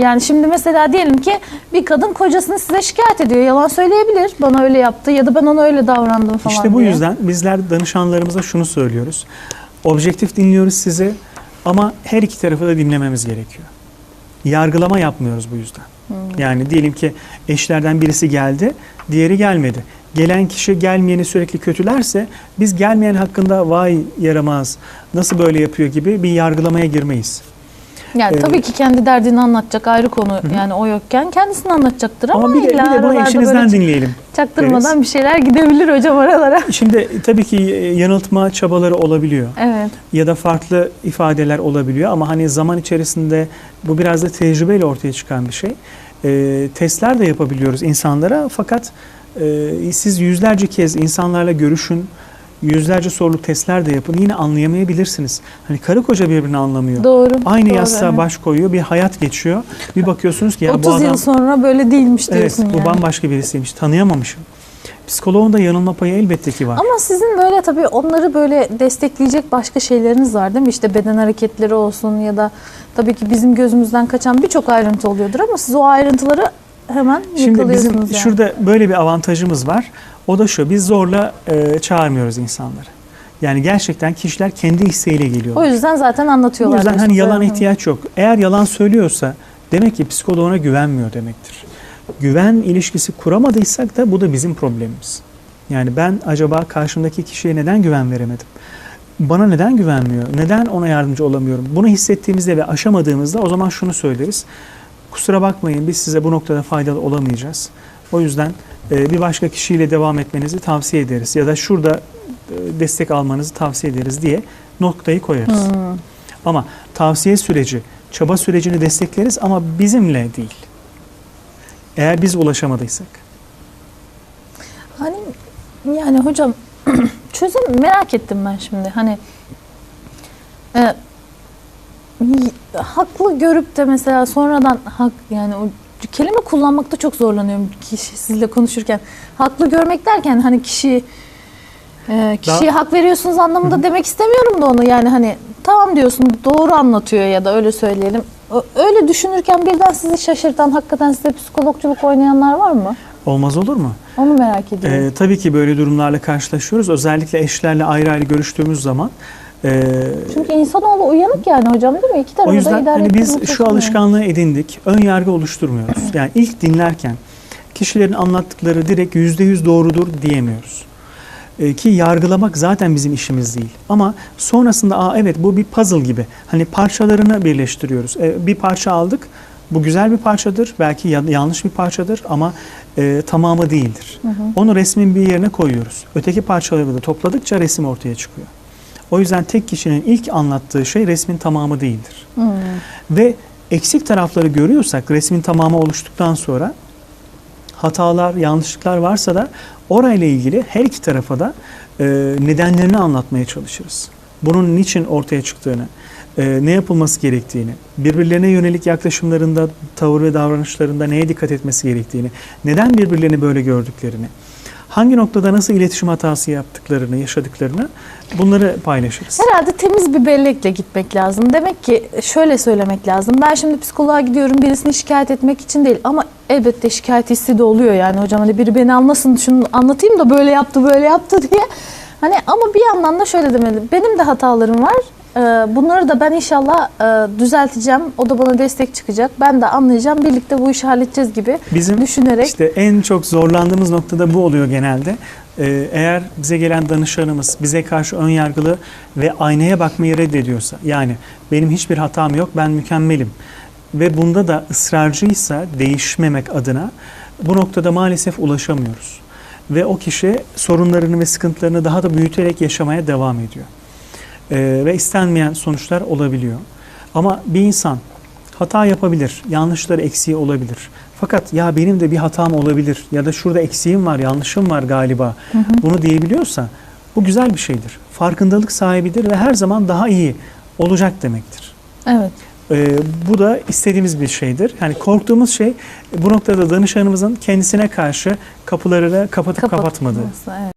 Yani şimdi mesela diyelim ki bir kadın kocasını size şikayet ediyor. Yalan söyleyebilir. Bana öyle yaptı ya da ben ona öyle davrandım falan İşte bu diye. yüzden bizler danışanlarımıza şunu söylüyoruz. Objektif dinliyoruz sizi ama her iki tarafı da dinlememiz gerekiyor. Yargılama yapmıyoruz bu yüzden. Yani diyelim ki eşlerden birisi geldi, diğeri gelmedi. Gelen kişi gelmeyeni sürekli kötülerse biz gelmeyen hakkında vay yaramaz, nasıl böyle yapıyor gibi bir yargılamaya girmeyiz. Yani Ee, tabii ki kendi derdini anlatacak ayrı konu. Yani o yokken kendisini anlatacaktır ama, Ama bir de, bir de bunu eşinizden dinleyelim. çaktırmadan bir şeyler gidebilir hocam oralara. Şimdi e, tabii ki e, yanıltma çabaları olabiliyor. Evet. ya da farklı ifadeler olabiliyor ama hani zaman içerisinde bu biraz da tecrübeyle ortaya çıkan bir şey. Ee, testler de yapabiliyoruz insanlara fakat e, siz yüzlerce kez insanlarla görüşün, yüzlerce soruluk testler de yapın yine anlayamayabilirsiniz. Hani karı koca birbirini anlamıyor. Doğru. Aynı doğru, yastığa evet. baş koyuyor, bir hayat geçiyor. Bir bakıyorsunuz ki ya 30 bu adam yıl sonra böyle değilmiş evet diyorsun bu yani. bambaşka birisiymiş. Tanıyamamışım. Psikoloğun da yanılma payı elbette ki var. Ama sizin böyle tabii onları böyle destekleyecek başka şeyleriniz var değil mi? İşte beden hareketleri olsun ya da tabii ki bizim gözümüzden kaçan birçok ayrıntı oluyordur ama siz o ayrıntıları hemen Şimdi bizim yani. şurada böyle bir avantajımız var. O da şu, biz zorla e, çağırmıyoruz insanları. Yani gerçekten kişiler kendi isteğiyle O geliyorlar. yüzden zaten O anlatıyorlar. yüzden hani yalan ihtiyaç yok. Eğer yalan söylüyorsa demek ki psikoloğuna güvenmiyor demektir. Güven ilişkisi kuramadıysak da bu da bizim problemimiz. Yani ben acaba karşımdaki kişiye neden güven veremedim? Bana neden güvenmiyor? Neden ona yardımcı olamıyorum? Bunu hissettiğimizde ve aşamadığımızda o zaman şunu söyleriz. Kusura bakmayın biz size bu noktada faydalı olamayacağız. O yüzden e, bir başka kişiyle devam etmenizi tavsiye ederiz. Ya da şurada e, destek almanızı tavsiye ederiz diye noktayı koyarız. Hmm. Ama tavsiye süreci, çaba sürecini destekleriz ama bizimle değil. Eğer biz ulaşamadıysak. Hani yani hocam çözüm merak ettim ben şimdi. Hani e, haklı görüp de mesela sonradan hak yani o kelime kullanmakta çok zorlanıyorum kişi sizle konuşurken. Haklı görmek derken hani kişi e, kişiye hak veriyorsunuz anlamında demek istemiyorum da onu yani hani tamam diyorsun doğru anlatıyor ya da öyle söyleyelim. Öyle düşünürken birden sizi şaşırtan hakikaten size psikologculuk oynayanlar var mı? Olmaz olur mu? Onu merak ediyorum. Ee, tabii ki böyle durumlarla karşılaşıyoruz. Özellikle eşlerle ayrı ayrı görüştüğümüz zaman. Ee, Çünkü insanoğlu uyanık yani hocam değil mi? İki tarafı o da yüzden idare hani biz şu alışkanlığı edindik. Ön yargı oluşturmuyoruz. Yani ilk dinlerken kişilerin anlattıkları direkt yüzde yüz doğrudur diyemiyoruz. Ee, ki yargılamak zaten bizim işimiz değil. Ama sonrasında Aa, evet bu bir puzzle gibi. Hani parçalarını birleştiriyoruz. Ee, bir parça aldık. Bu güzel bir parçadır. Belki ya- yanlış bir parçadır ama e, tamamı değildir. Onu resmin bir yerine koyuyoruz. Öteki parçaları da topladıkça resim ortaya çıkıyor. O yüzden tek kişinin ilk anlattığı şey resmin tamamı değildir. Hmm. Ve eksik tarafları görüyorsak resmin tamamı oluştuktan sonra hatalar, yanlışlıklar varsa da orayla ilgili her iki tarafa da e, nedenlerini anlatmaya çalışırız. Bunun niçin ortaya çıktığını, e, ne yapılması gerektiğini, birbirlerine yönelik yaklaşımlarında, tavır ve davranışlarında neye dikkat etmesi gerektiğini, neden birbirlerini böyle gördüklerini, hangi noktada nasıl iletişim hatası yaptıklarını, yaşadıklarını bunları paylaşırız. Herhalde temiz bir bellekle gitmek lazım. Demek ki şöyle söylemek lazım. Ben şimdi psikoloğa gidiyorum birisini şikayet etmek için değil ama elbette şikayet hissi de oluyor yani hocam hani biri beni anlasın şunu anlatayım da böyle yaptı böyle yaptı diye. Hani ama bir yandan da şöyle demeli. Benim de hatalarım var. Ee, Bunları da ben inşallah e, düzelteceğim. O da bana destek çıkacak. Ben de anlayacağım. Birlikte bu işi halledeceğiz gibi Bizim düşünerek. İşte en çok zorlandığımız noktada bu oluyor genelde. Ee, eğer bize gelen danışanımız bize karşı ön yargılı ve aynaya bakmayı reddediyorsa yani benim hiçbir hatam yok ben mükemmelim ve bunda da ısrarcıysa değişmemek adına bu noktada maalesef ulaşamıyoruz. Ve o kişi sorunlarını ve sıkıntılarını daha da büyüterek yaşamaya devam ediyor. Ee, ve istenmeyen sonuçlar olabiliyor. Ama bir insan hata yapabilir, yanlışları eksiği olabilir. Fakat ya benim de bir hatam olabilir ya da şurada eksiğim var, yanlışım var galiba. Bunu diyebiliyorsa bu güzel bir şeydir. Farkındalık sahibidir ve her zaman daha iyi olacak demektir. Evet. Ee, bu da istediğimiz bir şeydir. Yani korktuğumuz şey bu noktada danışanımızın kendisine karşı kapıları kapatıp kapatmadığı. kapatılması, Evet.